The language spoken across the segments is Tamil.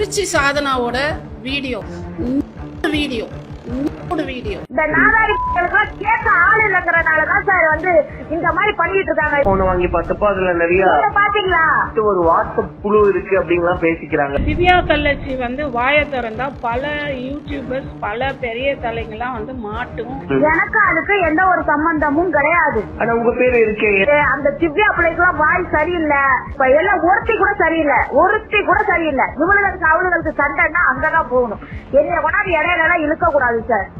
திருச்சி சாதனாவோட வீடியோ. வீடியோ. வீடியோ. இந்த நாதாரிகளுக்கெல்லாம் கேட்க ஆள் இல்லைங்கிறனாலதான் சார் வந்து இந்த மாதிரி பண்ணிட்டு இருக்காங்க. போன வாங்கி பார்த்தப்போ அதுல நிறைய பாத்தீங்களா? ஒரு வாட்ஸ்அப் குழு இருக்கு அப்படின்லாம் பேசிக்கிறாங்க. திவ்யா கள்ளச்சி வந்து வாயை திறந்தா பல யூடியூபர்ஸ் பல பெரிய தலைங்கெல்லாம் வந்து மாட்டும். எனக்கு அதுக்கு எந்த ஒரு சம்பந்தமும் கிடையாது. ஆனா உங்க பேர் இருக்கே. அந்த திவ்யா பிள்ளைக்குலாம் வாய் சரியில்லை. இப்ப எல்லாம் ஒருத்தி கூட சரியில்லை. ஒருத்தி கூட சரியில்லை. இவளுகளுக்கு அவளுகளுக்கு சண்டைன்னா அங்கதான் போகணும். என்னைய கொண்டாந்து இடையில எல்லாம் இழுக்க கூடாது சார்.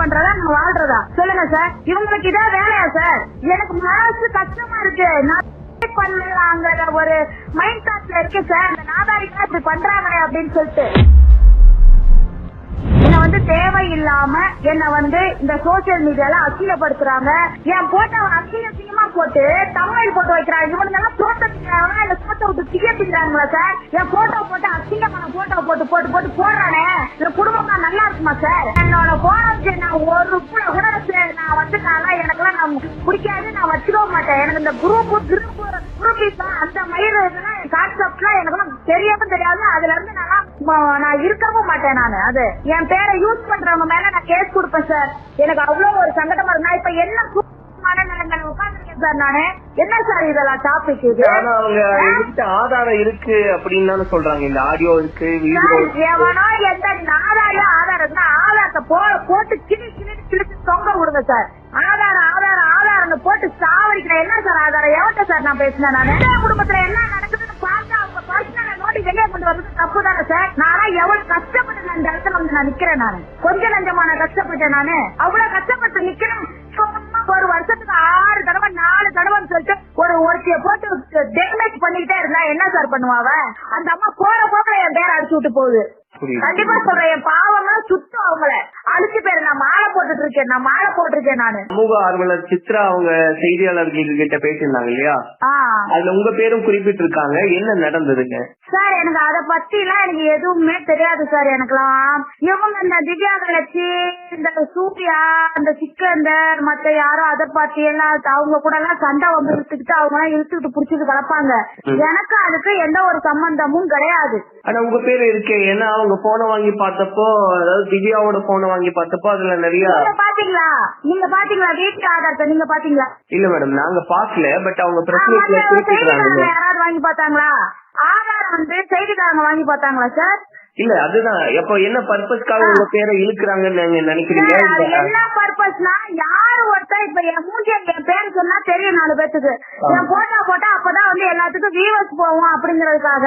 பண்றதா நான் வாழ்றதா? சொல்லுங்க சார். இவங்களுக்கு இதான் வேலையா சார்? எனக்கு மனசு கஷ்டமா இருக்கு. நான் பண்ணலாங்கிற ஒரு மைண்ட் தாட்ல இருக்கு சார். அந்த நாதாரிக்கா இப்படி பண்றாங்களே அப்படின்னு சொல்லிட்டு. என்ன வந்து தேவையில்லாம என்ன வந்து இந்த சோசியல் மீடியால அசிங்கப்படுத்துறாங்க. என் போட்டோ அசிங்க அசிங்கமா போட்டு தமிழ் போட்டு வைக்கிறாங்க. இவனுங்க எல்லாம் போட்டோ திங்கிறாங்களா இல்ல போட்டோ விட்டு திங்க திங்கிறாங்களா சார்? என் போட்டோ போட்டு அசிங்கமான போட்டோ போட்டு போட்டு போட்டு போடுறானே இந்த குடும்பம் நல்லா இருக்குமா சார்? என்னோட போனதுக்கு நான் ஒரு கூட நான் வந்து நான் எனக்கெல்லாம் நான் பிடிக்காது நான் வச்சுக்க மாட்டேன். எனக்கு இந்த குரூப் குரூப் குரூப் அந்த மயிறு இதெல்லாம் கான்செப்ட்லாம் எனக்கெல்லாம் தெரியவும் தெரியாது. அதுல இருந்து நான் நான் இருக்கவும் மாட்டேன் நானு அது. என் பேரை யூஸ் பண்றவங்க மேல நான் கேஸ் கொடுப்பேன் சார். எனக்கு அவ்வளவு ஒரு சங்கடமா இருக்கு. நான் இப்ப என்ன சார் நானு என்ன சார் இதெல்லாம் டாபிக் இது? ஆனா அவங்க ஆதாரம் இருக்கு அப்படின்னு தானே சொல்றாங்க. இந்த ஆடியோ இருக்கு வீடியோ எவனோ எந்த ஆதாரம் ஆதாரம் ஆதாரத்தை போ- போட்டு கிளி கிளி கிழிச்சு தொங்க விடுங்க சார். ஆதாரம் ஆதாரம் ஆதாரம் போட்டு சாவடிக்கிறேன். என்ன சார் ஆதாரம்? எவன்கிட்ட சார் நான் பேசினேன் நான்? குடும்பத்துல என்ன நடக்குதுன்னு பார்த்து அவங்க பர்சனல் நோட்டி வெளியே கொண்டு வர்றது தப்பு தானே சார். நானா எவ்வளவு கஷ்டப்பட்டு நான் இந்த இடத்துல வந்து நான் நிக்கிறேன் நானு. கொஞ்ச நஞ்சமான கஷ்டப்பட்டேன் நானு. அவ்வளவு கஷ்டப்பட்டு நிக்கிறேன். ஒரு வருஷத்துக்கு ஆறு தடவை நாலு தடவைன்னு சொல்லிட்டு ஒரு ஒருத்திய போட்டு டேமேஜ் பண்ணிக்கிட்டே இருந்தா என்ன சார் பண்ணுவாவ அந்த அம்மா போற போக்குல என் பேரை அடிச்சு விட்டு போகுது. கண்டிப்பா சொல்றேன் என் பாவம்லாம் சுத்தம் அவங்கள. அழிச்சு பேரு நான் மாலை போட்டுட்டு இருக்கேன் நான் மாலை போட்டிருக்கேன் நானு. சமூக ஆர்வலர் சித்ரா அவங்க செய்தியாளர்கள் கிட்ட பேசியிருந்தாங்க இல்லையா? அதுல உங்க பேரும் குறிப்பிட்டிருக்காங்க. என்ன நடந்ததுங்க? சார் எனக்கு அத பத்தி எல்லாம் எனக்கு எதுவுமே தெரியாது சார் எனக்குலாம் இவங்க இந்த திவ்யா கலச்சி இந்த சூர்யா அந்த சிக்கந்தர் மத்த யாரோ அதை பத்தி எல்லாம் அவங்க கூட எல்லாம் சண்டை வந்து இழுத்துக்கிட்டு அவங்க எல்லாம் இழுத்துக்கிட்டு புடிச்சிட்டு கலப்பாங்க எனக்கு அதுக்கு எந்த ஒரு சம்பந்தமும் கிடையாது. ஆனா உங்க பேர் இருக்கே. ஏன்னா அவங்க போனை வாங்கி பார்த்தப்போ அதாவது திவ்யாவோட போனை வாங்கி பார்த்தப்போ அதுல நிறைய பாத்தீங்களா? நீங்க பாத்தீங்களா? வீட்டு ஆதாரத்தை நீங்க பாத்தீங்களா? இல்ல மேடம் நாங்க பாக்கல பட் அவங்க செய்திக்காரங்க யாராவது வாங்கி பார்த்தாங்களா? ஆதாரம் வந்து செய்திக்காரங்க வாங்கி பார்த்தாங்களா சார் இல்ல அதுதான். அப்போ என்ன பர்பஸ்க்காக உங்க பேரை இழுக்கிறாங்கன்னு நீங்க நினைக்கிறீங்க? என்ன பர்பஸ்னா யாரு ஒருத்தர் இப்ப என் மூஞ்சி என் பேரு சொன்னா தெரியும் நாலு பேத்துக்கு. என் போட்டோ போட்டா அப்பதான் வந்து எல்லாத்துக்கும் வியூவர்ஸ் போவோம் அப்படிங்கறதுக்காக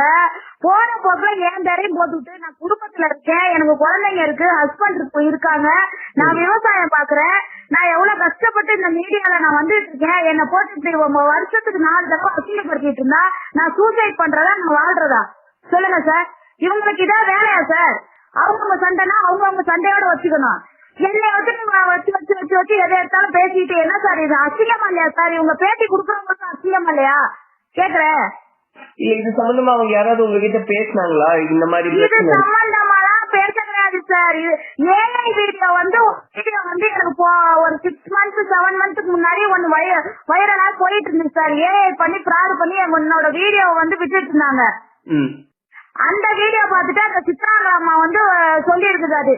போன போக்குல என் பேரையும் போட்டுவிட்டு நான் குடும்பத்துல இருக்கேன் எனக்கு குழந்தைங்க இருக்கு ஹஸ்பண்ட் இருக்காங்க. நான் விவசாயம் பாக்குறேன். நான் எவ்வளவு கஷ்டப்பட்டு இந்த மீடியால நான் வந்துட்டு இருக்கேன். என்ன போட்டு இப்படி வருஷத்துக்கு நாலு தடவை அசிங்கப்படுத்திட்டு இருந்தா நான் சூசைட் பண்றதா நான் வாழ்றதா? சொல்லுங்க சார் இவங்களுக்கு இதான் வேலையா சார்? அவங்கவுங்க சண்டைனா அவங்கவுங்க சண்டையோட வச்சுக்கணும். என்னை நீங்க வச்சு வச்சு வச்சு வச்சு எதை எடுத்தாலும் பேசிட்டு என்ன சார் இது? அசிங்கமா இல்லையா சார்? இவங்க பேட்டி கொடுக்குறவங்களுக்கு அசிங்கமா இல்லையா? கேக்குறேன். இல்ல இது சம்பந்தமா அவங்க யாராவது உங்ககிட்ட பேசினாங்களா? இந்த மாதிரி இது. சம்பந்தமாலாம் பேச கிடையாது சார். இது ஏஐ வீடியோ வந்து வீடியோ வந்து எனக்கு ஒரு சிக்ஸ் மந்த்ஸ் செவன் மந்த்ஸ்க்கு முன்னாடி ஒன்னு வைரலா போயிட்டு இருந்துச்சு சார். ஏஐ பண்ணி ஃப்ராட் பண்ணி என்னோட வீடியோ வந்து விட்டுட்டு இருந்தாங்க. ம். அந்த வீடியோ பார்த்துட்டு அந்த சித்ராங்க அம்மா வந்து சொல்லி இருக்குது அது.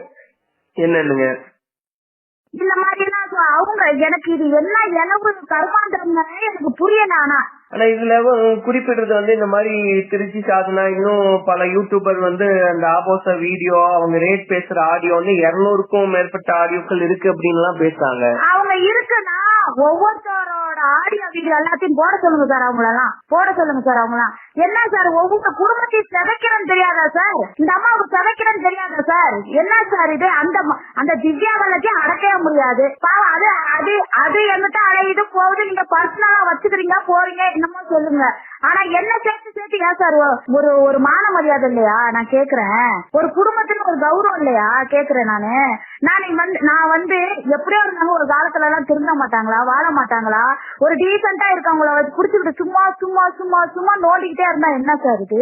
என்னன்னுங்க இந்த மாதிரி எல்லாம் அவங்க எனக்கு இது என்ன எனவு கருமாந்திரம் எனக்கு புரியல ஆனா. ஆனா இதுல குறிப்பிடுறது வந்து இந்த மாதிரி திருச்சி சாதனா இன்னும் பல யூடியூபர் வந்து அந்த ஆபோச வீடியோ அவங்க ரேட் பேசுற ஆடியோன்னு இருநூறுக்கும் மேற்பட்ட ஆடியோக்கள் இருக்கு அப்படின்னு எல்லாம் பேசுறாங்க. அவங்க இருக்குன்னா ஒவ்வொருத்தரோட ஆடியோ வீடியோ எல்லாத்தையும் போட சொல்லுங்க சார் அவங்களெல்லாம். போட சொல்லுங்க சார் அவங்களாம் என்ன சார் ஒவ்வொரு குடும்பத்தையும் சிதைக்கிறேன்னு தெரியாதா சார்? இந்த அம்மாவுக்கு சிதைக்கிறேன்னு தெரியாதா சார்? என்ன சார் இது? அந்த அந்த திவ்யா வளர்ச்சியும் அடக்கவே முடியாது. பாவம் அது அது அது எங்கிட்ட அலையுது? போகுது. நீங்க பர்சனலா வச்சுக்கிறீங்க போறீங்க? என்னமோ சொல்லுங்க. ஆனா என்ன சேர்த்து சேர்த்து ஏன் சார் ஒரு ஒரு மான மரியாதை இல்லையா? நான் கேக்குறேன். ஒரு குடும்பத்துக்கு ஒரு கௌரவம் இல்லையா? கேக்குறேன் நானு. நான் வந்து நான் வந்து எப்படியோ இருந்தாங்க ஒரு காலத்துல எல்லாம் திருந்த மாட்டாங்களா? வாழ மாட்டாங்களா? ஒரு டீசெண்டா இருக்கவங்கள வச்சு குடிச்சுக்கிட்டு சும்மா சும்மா சும்மா சும்மா நோண்டிக்கிட்டு இருந்தா என்ன சார் இது?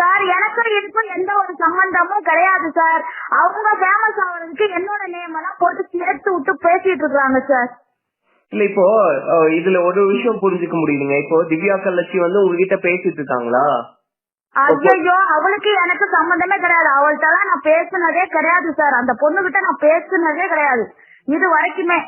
சார். எனக்கும் இதுக்கும் எந்த ஒரு சம்பந்தமும் கிடையாது சார். அவங்க ஃபேமஸ் ஆகுறதுக்கு என்னோட நேம் எல்லாம் போட்டு சேர்த்து விட்டு பேசிட்டு இருக்காங்க சார். இல்ல இப்போ இதுல ஒரு விஷயம் புரிஞ்சுக்க முடியுதுங்க இப்போ திவ்யா கல்லச்சி வந்து உங்ககிட்ட பேசிட்டு இருக்காங்களா? ஐயோ அவளுக்கு எனக்கு சம்பந்தமே கிடையாது. அவள்கிட்ட நான் பேசுனதே கிடையாது சார். அந்த பொண்ணுகிட்ட நான் பேசுனதே கிடையாது. இது வரைக்குமே.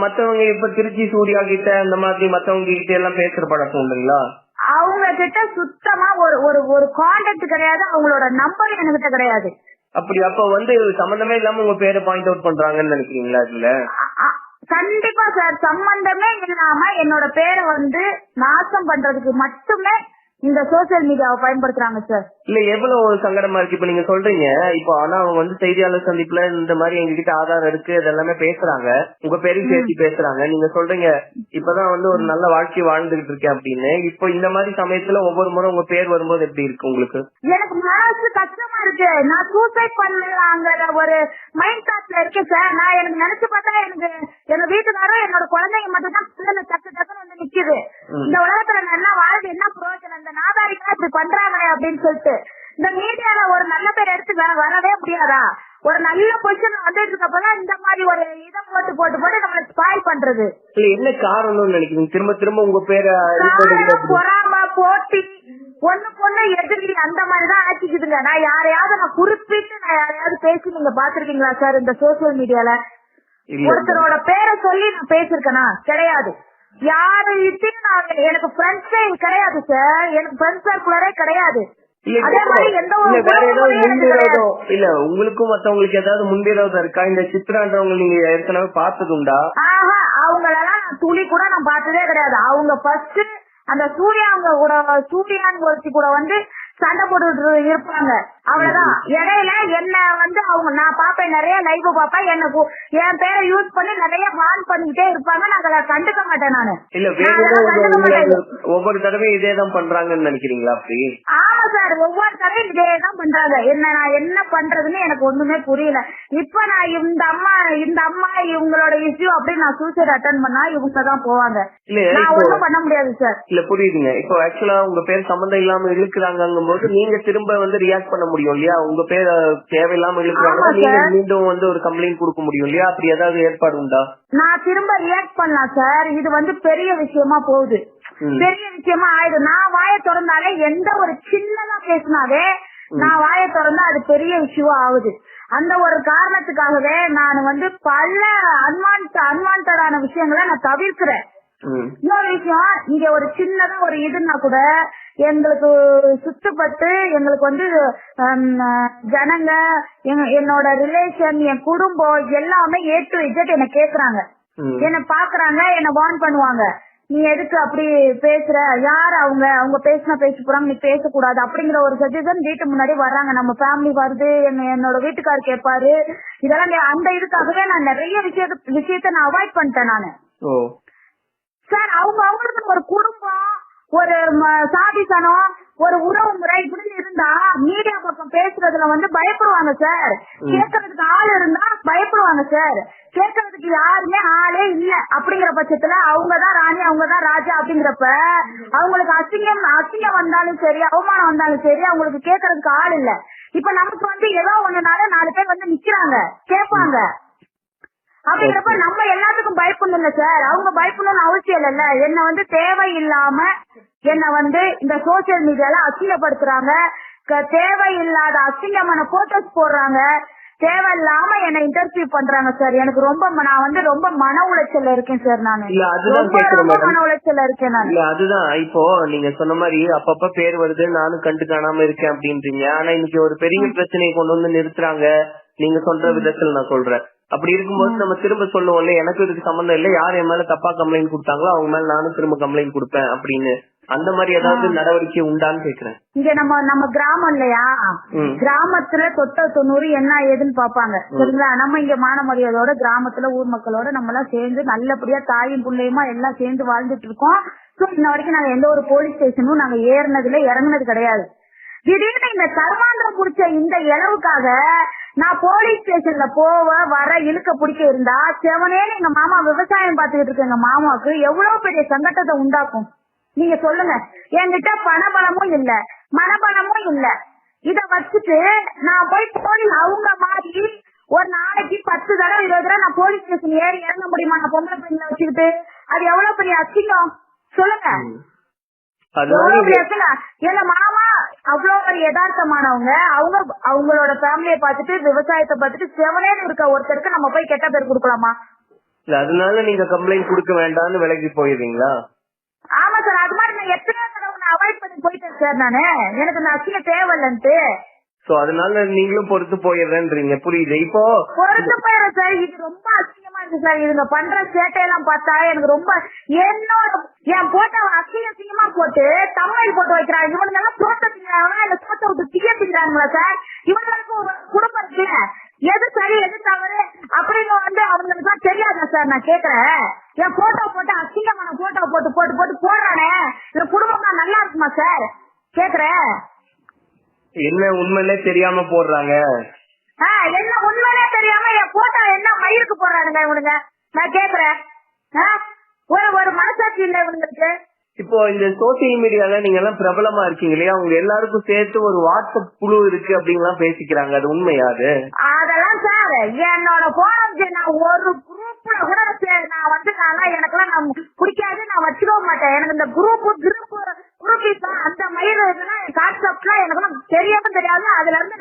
மத்தவங்க இப்ப திருச்சி சூர்யா கிட்ட அந்த மாதிரி மத்தவங்க கிட்ட எல்லாம் பேசுற பழக்கம் உண்டுங்களா? அவங்க கிட்ட சுத்தமா ஒரு ஒரு ஒரு கான்டாக்ட் கிடையாது அவங்களோட நம்பர் என்கிட்ட கிடையாது. அப்படி அப்ப வந்து சம்பந்தமே இல்லாம உங்க பேரை பாயிண்ட் அவுட் பண்றாங்கன்னு நினைக்கிறீங்களா இதுல? கண்டிப்பா சார் சம்பந்தமே இல்லாம என்னோட பேரை வந்து நாசம் பண்றதுக்கு மட்டுமே இந்த சோசியல் மீடியாவை பயன்படுத்துறாங்க சார் இல்ல எவ்வளவு சங்கடமா இருக்கு? இப்ப நீங்க சொல்றீங்க. இப்போ ஆனா அவங்க வந்து செய்தியாளர் சந்திப்புல இந்த மாதிரி எங்ககிட்ட ஆதாரம் இருக்கு இதெல்லாமே பேசுறாங்க. உங்க பேரையும் சேர்த்து பேசுறாங்க. நீங்க சொல்றீங்க இப்பதான் வந்து ஒரு நல்ல வாழ்க்கை வாழ்ந்துகிட்டு இருக்கேன் அப்படின்னு. இப்போ இந்த மாதிரி சமயத்துல ஒவ்வொரு முறை உங்க பேர் வரும்போது எப்படி இருக்கு உங்களுக்கு? எனக்கு மனசு கஷ்டமா இருக்கு. நான் சூசைட் பண்ணலாங்கிற ஒரு மைண்ட் தாட்ல இருக்கேன் சார் நான் எனக்கு நினைச்சு பார்த்தா எனக்கு எங்க வீட்டுக்காரரும் என்னோட குழந்தைங்க மட்டும் தான் பிள்ளைங்க டக்கு டக்குன்னு வந்து நிக்குது. இந்த உலகத்துல நான் என்ன வாழ்ந்து என்ன பிரயோஜனம்? நாதாரிக்கா இப்படி பண்றாங்களே அப்படின்னு சொல்லிட்டு இந்த மீடியால ஒரு நல்ல பேர் எடுத்து வர- வரவே முடியாதா? ஒரு நல்ல பொசிஷன் வந்துட்டு இருக்கப்பதான் இந்த மாதிரி ஒரு இதை போட்டு போட்டு போட்டு நம்மள ஸ்பாயில் பண்றது. இல்ல என்ன காரணம்னு நினைக்கிறீங்க? திரும்ப திரும்ப உங்க பேரை பொறாம போட்டி ஒண்ணு பொண்ணு எதிரி அந்த மாதிரி தான் ஆக்கிக்குதுங்க. நான் யாரையாவது நான் குறிப்பிட்டு நான் யாரையாவது பேசி நீங்க பாத்திருக்கீங்களா சார் இந்த சோசியல் மீடியால ஒருத்தரோட பேரை சொல்லி நான் பேசிருக்கேனா கிடையாது. யாரையும் நான் எனக்கு ஃப்ரெண்ட்ஸே கிடையாது சார் எனக்கு ஃப்ரெண்ட்ஸ் சர்க்குலரே கிடையாது. இல்ல அதே மாதிரி எந்த ஒரு. முன்விரோதம் இல்ல உங்களுக்கும் மத்தவங்களுக்கு ஏதாவது முன்விரோதம் இருக்கா? இந்த சித்ரான்றவங்க நீங்க ஏற்கனவே பார்த்தது உண்டா ஆஹா அவங்களெல்லாம் நான் துளி கூட நான் பார்த்ததே கிடையாது. அவங்க ஃபர்ஸ்ட் அந்த சூர்யாங்க கூட சூர்யான்னு ஒருத்தி கூட வந்து சண்டை போட்டுட்டு இருப்பாங்க. அவ்வளவுதான். இடையில என்ன வந்து அவங்க நான் பாப்பேன் நிறைய லைவ் பாப்பேன் என்ன கு- என் பேரை யூஸ் பண்ணி நிறைய வான் பண்ணிக்கிட்டே இருப்பாங்க. நான் அதை கண்டுக்க மாட்டேன் நானு. ஒவ்வொரு தடவையும் இதே தான் பண்றாங்கன்னு நினைக்கிறீங்களா ஆமா சார் ஒவ்வொரு தடையும் இதே தான் பண்றாங்க. என்ன நான் என்ன பண்றதுன்னு எனக்கு ஒண்ணுமே புரியல. இப்ப நான் இந்த அம்மா இந்த அம்மா இவங்களோட இஷ்யூ அப்படி நான் சூசைட் அட்டன் பண்ணா இவங்க தான் போவாங்க. இல்ல நான் ஒண்ணும் பண்ண முடியாது சார் இல்ல புரியுதுங்க. இப்போ ஆக்சுவலா உங்க பேர் சம்பந்தம் இல்லாம இழுக்கிறாங்கும் போது நீங்க திரும்ப வந்து ரியாக்ட் பண்ண முடியும் இல்லையா? உங்க பேர் தேவையில்லாம இழுக்கிறாங்க நீங்க. மீண்டும் வந்து ஒரு கம்ப்ளைண்ட் கொடுக்க முடியும் இல்லையா? அப்படி ஏதாவது ஏற்பாடு உண்டா? நான் திரும்ப ரியாக்ட் பண்ணலாம் சார் இது வந்து பெரிய விஷயமா போகுது. பெரிய விஷயமா ஆயிடும். நான் வாயை திறந்தாலே எந்த ஒரு சின்னதா பேசினாவே நான் வாயை திறந்தா அது பெரிய இஷ்யூ ஆகுது. அந்த ஒரு காரணத்துக்காகவே நான் வந்து பல அன்வான்ட் அன்வான்டான விஷயங்களை நான் தவிர்க்கிறேன். இன்னொரு விஷயம் இங்க ஒரு சின்னதா ஒரு இதுன்னா கூட எங்களுக்கு சுத்தப்பட்டு எங்களுக்கு வந்து ஜனங்க என்னோட ரிலேஷன் என் குடும்பம் எல்லாமே ஏ டு இஜெட் என்ன கேக்குறாங்க. என்ன பாக்குறாங்க என்ன வார்ன் பண்ணுவாங்க நீ எதுக்கு அப்படி பேசுற? யார் அவங்க? அவங்க பேசினா பேச போறாங்க நீ பேசக்கூடாது. அப்படிங்கிற ஒரு சஜஷன் வீட்டு முன்னாடி வர்றாங்க. நம்ம ஃபேமிலி வருது என்ன- என்னோட வீட்டுக்கார் கேட்பாரு இதெல்லாம் அந்த இதுக்காகவே நான் நிறைய விஷயத்த விஷயத்த நான் அவாய்ட் பண்ணிட்டேன் நானு. சார் அவங்க அவங்களுக்கு ஒரு குடும்பம் ஒரு சாதி சனம் ஒரு உறவு முறை இப்படின்னு இருந்தா மீடியா பக்கம் பேசுறதுல வந்து பயப்படுவாங்க சார் கேட்கறதுக்கு ஆள் இருந்தா பயப்படுவாங்க சார் கேட்கறதுக்கு யாருமே ஆளே இல்ல. அப்படிங்கிற பட்சத்துல அவங்கதான் ராணி அவங்கதான் ராஜா அப்படிங்கிறப்ப அவங்களுக்கு அசிங்கம் அசிங்கம் வந்தாலும் சரி அவமானம் வந்தாலும் சரி அவங்களுக்கு கேட்கறதுக்கு ஆள் இல்ல. இப்ப நமக்கு வந்து ஏதோ ஒண்ணுனால நாலு பேர் வந்து நிக்கிறாங்க கேட்பாங்க. அப்படிங்கிறப்ப நம்ம எல்லாத்துக்கும் பயப்படணும்ல சார். அவங்க பயப்படணும்னு அவசியம் இல்லைல்ல என்ன வந்து தேவையில்லாம என்ன வந்து இந்த சோசியல் மீடியால அசிங்கப்படுத்துறாங்க. தேவையில்லாத அசிங்கமான போட்டோஸ் போடுறாங்க. தேவையில்லாம என்ன இன்டர்வியூ பண்றாங்க சார். எனக்கு ரொம்ப நான் வந்து ரொம்ப மன உளைச்சல்ல இருக்கேன் சார் நானு. மன உளைச்சல்ல இருக்கேன் நான். இல்ல அதுதான். இப்போ நீங்க சொன்ன மாதிரி அப்பப்ப பேர் வருது நானும் கண்டு காணாம இருக்கேன் அப்படின்றீங்க. ஆனா இன்னைக்கு ஒரு பெரிய பிரச்சனையை கொண்டு வந்து நிறுத்துறாங்க. நீங்க சொல்ற விதத்துல நான் சொல்றேன். அப்படி இருக்கும்போது நம்ம திரும்ப சொல்லுவோம்ல எனக்கு இதுக்கு சம்பந்தம் இல்ல. யார் என் மேல தப்பா கம்ப்ளைண்ட் கொடுத்தாங்களோ அவங்க மேல நானும் திரும்ப கம்ப்ளைண்ட் கொடுப்பேன் அப்படின்னு. அந்த மாதிரி ஏதாவது நடவடிக்கை உண்டான்னு கேக்குறேன். இங்க நம்ம நம்ம கிராமம் இல்லையா. கிராமத்துல தொட்ட தொண்ணூறு என்ன ஏதுன்னு பாப்பாங்க சரிங்களா? நம்ம இங்க மான மரியாதையோட கிராமத்துல ஊர் மக்களோட நம்ம எல்லாம் சேர்ந்து நல்லபடியா தாயும் பிள்ளையுமா எல்லாம் சேர்ந்து வாழ்ந்துட்டு இருக்கோம். சோ இன்ன வரைக்கும் நாங்க எந்த ஒரு போலீஸ் ஸ்டேஷனும் நாங்க ஏறினதுல இறங்குனது கிடையாது. திடீர்னு இந்த கர்மாந்திரம் புடிச்ச இந்த இளவுக்காக நான் போலீஸ் ஸ்டேஷன்ல போவ வர இழுக்க பிடிக்க இருந்தா செவனேன்னு எங்க மாமா விவசாயம் பார்த்துக்கிட்டு இருக்க எங்க மாமாவுக்கு எவ்வளவு பெரிய சங்கட்டத்தை உண்டாக்கும்? நீங்க சொல்லுங்க. என்கிட்ட பணபலமும் இல்ல. மனபலமும் இல்ல. இத வச்சுட்டு நான் போய் போலீஸ் அவங்க மாதிரி ஒரு நாளைக்கு பத்து தடவை இருபது தடவை நான் போலீஸ் ஸ்டேஷன் ஏறி இறங்க முடியுமா? நான் பொம்பளை பிள்ளைங்களை வச்சுக்கிட்டு. அது எவ்வளவு பெரிய அசிங்கம்? சொல்லுங்க. எங்க மாமா அவ்வளவு யதார்த்தமானவங்க. அவங்க அவங்களோட ஃபேமிலியை பார்த்துட்டு விவசாயத்தை பார்த்துட்டு செவனேன்னு இருக்க ஒருத்தருக்கு நம்ம போய் கெட்ட பேர் கொடுக்கலாமா? இல்ல, அதனால நீங்க கம்ப்ளைண்ட் கொடுக்க வேண்டாம்னு விலகி போயிருவீங்களா ஆமா சார் அது மாதிரி நான் எத்தனையோ தடவை அவாய்ட் பண்ணி போயிட்டேன் சார் நானு. எனக்கு இந்த அசிங்க தேவையில்லைன்ட்டு. சோ அதனால நீங்களும் பொறுத்து போயிடுறேன்றீங்க. புரியுது. இப்போ பொறுத்து போயிடும் சார் இது ரொம்ப இருக்கு சார் இதுங்க பண்ற சேட்டையெல்லாம் பார்த்தா எனக்கு ரொம்ப என்னோட என் போட்டோ அசிங்க அசிங்கமா போட்டு தமிழ் போட்டு வைக்கிறாங்க. இவனுங்க எல்லாம் சோத்த திங்கிறாங்க இந்த சோத்த விட்டு திங்க திங்கிறாங்களா சார்? இவங்களுக்கு ஒரு குடும்பம் இருக்கு எது சரி எது தவறு அப்படின்னு வந்து அவங்களுக்கு தான் தெரியாதா சார் நான் கேக்குறேன்? என் போட்டோ போட்டு அசிங்கமான போட்டோ போட்டு போட்டு போட்டு போடுறானே. இந்த குடும்பம் நல்லா இருக்குமா சார்? கேக்குறேன். என்ன உண்மையிலே தெரியாம போடுறாங்க. என்ன உண்மையிலே தெரியாம என் போட்டோ என்ன மயிருக்கு போடுறானுங்க இவனுங்க? நான் கேக்குறேன்? ஒரு ஒரு மனசாட்சி இல்ல இவனுங்களுக்கு. இப்போ இந்த சோசியல் மீடியால நீங்க எல்லாம் பிரபலமா இருக்கீங்க இல்லையா? உங்க எல்லாருக்கும் சேர்த்து ஒரு வாட்ஸ்அப் குழு இருக்கு அப்படின்லாம் பேசிக்கிறாங்க. அது உண்மையா அது? அதெல்லாம் சார் என்னோட போனம் நான் ஒரு குரூப்ல கூட நான் வந்து நான் எனக்கெல்லாம் நான் பிடிக்காது நான் வச்சுக்க மாட்டேன். எனக்கு இந்த குரூப் அந்த மயில் இதெல்லாம் கான்செப்ட்லாம் எனக்கெல்லாம் தெரியவும் தெரியாது அதுல இருந்து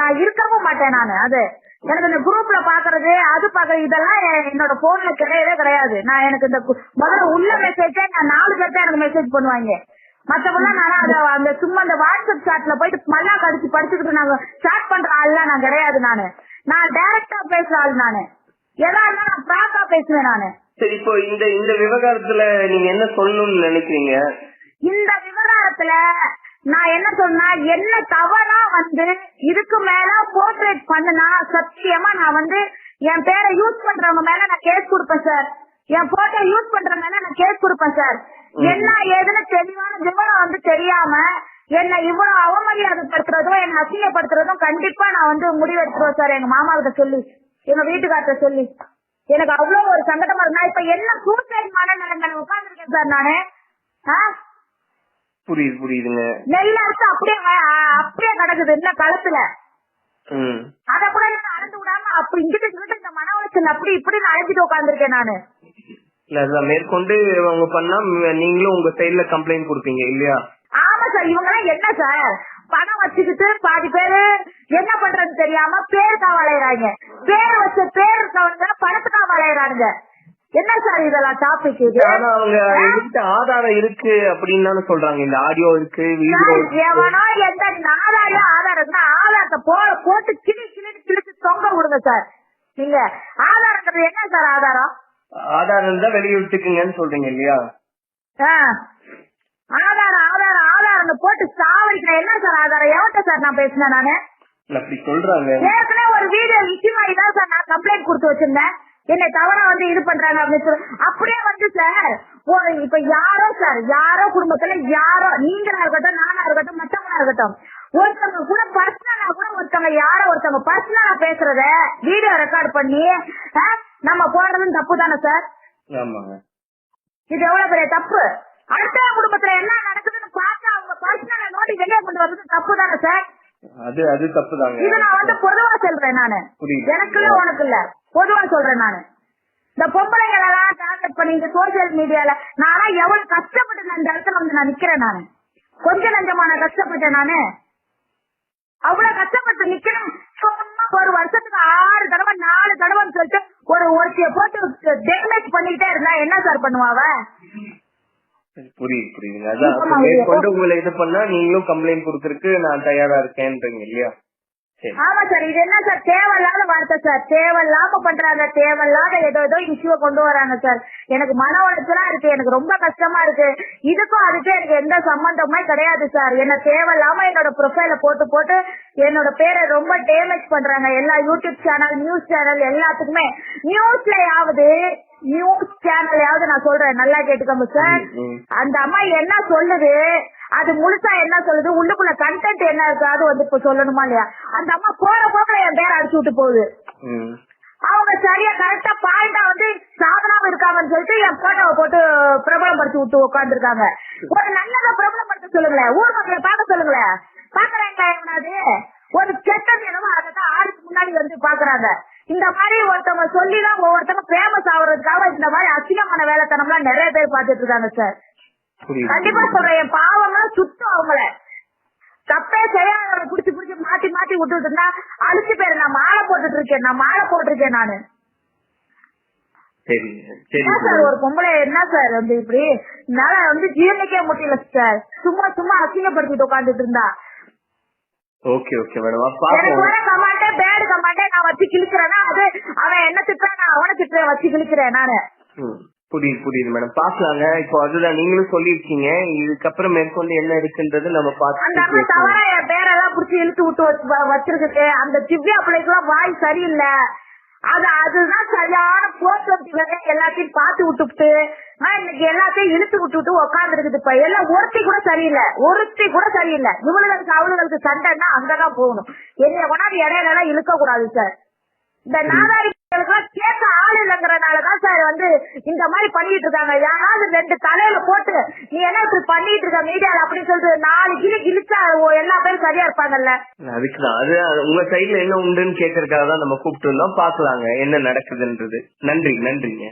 நான் இருக்கவும் மாட்டேன் நான் அது. எனக்கு இந்த குரூப்ல பாக்குறது அது பாக்குறது இதெல்லாம் என்னோட போன்ல கிடையவே கிடையாது. நான் எனக்கு இந்த முதல்ல உள்ள மெசேஜே நான் நாலு பேர் தான் எனக்கு மெசேஜ் பண்ணுவாங்க. மத்தபடிலாம் நான் அது அந்த சும்மா அந்த வாட்ஸ்அப் சாட்ல போயிட்டு மல்லா கடிச்சு படிச்சுக்கிட்டு நாங்க சாட் பண்ற ஆள்லாம் நான் கிடையாது நானு. நான் டைரக்டா பேசுற ஆள் நானு. எதா இருந்தாலும் நான் பிராங்கா பேசுவேன் நானு. சரி இப்போ இந்த இந்த விவகாரத்துல நீங்க என்ன சொல்லணும்னு நினைக்கிறீங்க? இந்த விவகாரத்துல நான் என்ன சொன்னா என்ன தவறா வந்து இதுக்கு மேல போர்ட்ரேட் பண்ணுனா சத்தியமா நான் வந்து என் பேரை யூஸ் பண்றவங்க மேல நான் கேஸ் கொடுப்பேன் சார் என் போட்டோ யூஸ் பண்ற மேல நான் கேஸ் கொடுப்பேன் சார் என்ன ஏதுன்னு தெளிவான விவரம் வந்து தெரியாம என்ன இவ்வளவு அவமரியாதைப்படுத்துறதும் என்ன அசிங்கப்படுத்துறதும் கண்டிப்பா நான் வந்து முடிவெடுத்துருவேன் சார் எங்க மாமா கிட்ட சொல்லி எங்க வீட்டுக்கார்ட்ட சொல்லி. எனக்கு அவ்வளவு ஒரு சங்கடமா இருக்கு. நான் இப்ப என்ன சூசைட் மனநிலைமையில உட்கார்ந்துருக்கேன் சார் நானு? புரியுது புரியுதுங்க. நெல் அறுத்து அப்படியே அப்படியே கிடக்குது இந்த களத்துல ம். அத கூட நான் அறந்து விடாம அப்படி இங்கிட்டு இங்கிட்டு இந்த மன உளைச்சல் அப்படி இப்படி நான் அழைச்சிட்டு உட்காந்துருக்கேன் நானு. இல்ல அதான் மேற்கொண்டு அவங்க பண்ணா நீங்களும் உங்க சைடுல கம்ப்ளைண்ட் கொடுப்பீங்க இல்லையா? ஆமா சார் இவங்க என்ன சார்? பணம் வச்சுக்கிட்டு பாதி பேரு என்ன பண்றதுன்னு தெரியாம பேருக்கா வளையறாங்க பேர் வச்ச பேர் இருக்கவங்க பணத்துக்கா வளையறானுங்க என்ன சார் இதெல்லாம் டாபிக் இது? ஆனா அவங்க எங்கிட்ட ஆதாரம் இருக்கு அப்படின்னு சொல்றாங்க. இந்த ஆடியோ இருக்கு வீடியோ எவனோ எந்த ஆதாரம் ஆதாரம் ஆதாரத்தை போ போட்டு கிளி கிளி கிழிச்சு தொங்க விடுங்க சார் நீங்க ஆதாரங்கிறது என்ன சார் ஆதாரம்? ஆதாரம் தான் வெளியிட்டுக்குங்கன்னு சொல்றீங்க இல்லையா? ஆ. ஆதாரம் ஆதாரம் ஆதாரம்னு போட்டு சாவடிக்கிற என்ன சார் ஆதாரம்? எவன்கிட்ட சார் நான் பேசினேன் நானு? அப்படி சொல்றாங்க. ஏற்கனவே ஒரு வீடியோ விஷயம் ஆகி தான் சார் நான் கம்ப்ளைண்ட் கொடுத்து வச்சிருந்தேன். என்னை தவறா வந்து இது பண்றாங்க அப்படின்னு சொல்லி. அப்படியே வந்து சார் இப்ப யாரோ சார் யாரோ குடும்பத்துல யாரோ நீங்களா இருக்கட்டும் நானா இருக்கட்டும் மத்தவங்களா இருக்கட்டும் ஒருத்தவங்க கூட பர்சனலா கூட ஒருத்தவங்க யாரோ ஒருத்தவங்க பர்சனலா பேசுறத வீடியோ ரெக்கார்ட் பண்ணி நம்ம போடுறதும் தப்பு தானே சார் இது எவ்வளவு பெரிய தப்பு? அடுத்த குடும்பத்துல என்ன நடக்குதுன்னு பார்த்து அவங்க பர்சனலா நோட்டி வெளியே கொண்டு வர்றது தப்பு தானே சார் அது அது தப்புதாங்க. இது நான் வந்து பொதுவா சொல்றேன் நானு. எனக்கு இல்ல உனக்கு இல்ல பொதுவா சொல்றேன் நானு. இந்த பொம்பளைங்களை எல்லாம் டார்கெட் பண்ணி இந்த சோசியல் மீடியால நானா எவ்வளவு கஷ்டப்பட்டு நான் இந்த இடத்துல வந்து நான் நிக்கிறேன் நானு. கொஞ்ச நஞ்சமான கஷ்டப்பட்டேன் நானு. அவ்வளவு கஷ்டப்பட்டு நிக்கணும் சும்மா ஒரு வருஷத்துக்கு ஆறு தடவை நாலு தடவைன்னு சொல்லிட்டு ஒரு ஒருத்திய போட்டு டேமேஜ் பண்ணிக்கிட்டே இருந்தா என்ன சார் பண்ணுவாவ புரியுது புரியுதுங்க. அதான் மேற்கொண்டு உங்களை இது பண்ணா நீங்களும் கம்ப்ளைண்ட் கொடுக்கறதுக்கு நான் தயாரா இருக்கேன்றீங்க இல்லையா? ஆமா சார் இது என்ன சார் தேவையில்லாத வார்த்தை சார். தேவையில்லாம பண்றாங்க தேவையில்லாத ஏதோ ஏதோ இஷ்யூ கொண்டு வராங்க சார். எனக்கு மன உளைச்சலா இருக்கு எனக்கு ரொம்ப கஷ்டமா இருக்கு. இதுக்கும் அதுக்கும் எனக்கு எந்த சம்பந்தமே கிடையாது சார். என்ன தேவையில்லாம என்னோட ப்ரொஃபைல போட்டு போட்டு என்னோட பேரை ரொம்ப டேமேஜ் பண்றாங்க. எல்லா யூடியூப் சேனல் நியூஸ் சேனல் எல்லாத்துக்குமே. நியூஸ்லயாவது நியூஸ் சேனல்யாவது நான் சொல்றேன். நல்லா கேட்டுக்கோங்க சார். அந்த அம்மா என்ன சொல்லுது? அது முழுசா என்ன சொல்லுது? உள்ளுக்குள்ள கண்டென்ட் என்ன இருக்கு அது வந்து இப்ப சொல்லணுமா இல்லையா? அந்த அம்மா போற போக்குல என் பேரை அடிச்சு விட்டு போகுது. அவங்க சரியா கரெக்டா பாயிண்டா வந்து சாதனாம இருக்காங்கன்னு சொல்லிட்டு என் போட்டோவை போட்டு பிரபலப்படுத்தி விட்டு உட்காந்துருக்காங்க ஒரு நல்லதை பிரபலப்படுத்த சொல்லுங்களேன். ஊர் மக்களை பார்க்க சொல்லுங்களேன். பாக்குறாங்களா எவனாவது ஒரு கெட்டது என்னமோ அதை தான் ஆளுக்கு முன்னாடி வந்து பாக்குறாங்க இந்த மாதிரி ஒருத்தவங்க சொல்லிதான் ஒவ்வொருத்தவங்க ஃபேமஸ் ஆகுறதுக்காக இந்த மாதிரி அசிங்கமான வேலைத்தனம்லாம் நிறைய பேர் பார்த்துட்டு இருக்காங்க சார் கண்டிப்பா சொல்றேன். என் பாவம்லாம் சுத்தம் அவங்கள. தப்பே செய்யாதவங்களை புடிச்சு புடிச்சு மாத்தி மாத்தி விட்டுட்டு இருந்தா அழிச்சு பேரு நான் மாலை போட்டுட்டு இருக்கேன். நான் மாலை போட்டிருக்கேன் நானு. சரி ஒரு பொம்பளை என்ன சார் வந்து இப்படி? என்னால வந்து ஜீவனிக்கே முடியல சார். சும்மா சும்மா அசிங்கப்படுத்திட்டு உட்காந்துட்டு இருந்தா. Okay okay madam. பாப்போம். பேடு நான் வச்சு கிழிக்கிறேன்னா அது அவன் என்ன திட்டுறான் நான் அவனை திட்டுறேன் வச்சு கிழிக்கிறேன் நானு. புரியுது புரியுது மேடம் பாக்கலாங்க இப்போ அதுதான் நீங்களும் சொல்லிருக்கீங்க இதுக்கப்புறம் மேற்கொண்டு என்ன இருக்குன்றது நம்ம பார்த்து பேரெல்லாம் புடிச்சு இழுத்து விட்டு வச்சு- வ- வச்சிருக்குது. அந்த திவ்யா பிள்ளைக்குலாம் வாய் சரியில்லை. அது அதுதான் சரியான போக்குவரத்து வேலை எல்லாத்தையும் பார்த்து விட்டுவிட்டு ஆஹ் இன்னைக்கு எல்லாத்தையும் இழுத்து விட்டுவிட்டு உட்காந்துருக்குது இப்ப எல்லாம் ஒருத்தி கூட சரியில்லை. ஒருத்தி கூட சரியில்லை. இவளுகளுக்கு அவளுகளுக்கு சண்டைன்னா அங்கதான் போகணும். என்னைய கொண்டாந்து இடையில எல்லாம் இழுக்க கூடாது சார் இந்த நாதாரிகளுக்கெல்லாம் கேட்க ஆள் இல்லைங்கிறனாலதான் சார் வந்து இந்த மாதிரி பண்ணிட்டு இருக்காங்க. யாராவது ரெண்டு தலையில போட்டு நீ என்ன இப்படி பண்ணிட்டு இருக்க மீடியால அப்படின்னு சொல்லிட்டு நாலு கிளி கிழிச்சா எல்லா பேரும் சரியா இருப்பாங்கல்ல. அதுக்குதான். அது உங்க சைட்ல என்ன உண்டுன்னு கேக்குறதுக்காக தான் நம்ம கூப்பிட்டு இருந்தோம். பாக்கலாங்க என்ன நடக்குதுன்றது. நன்றி நன்றிங்க.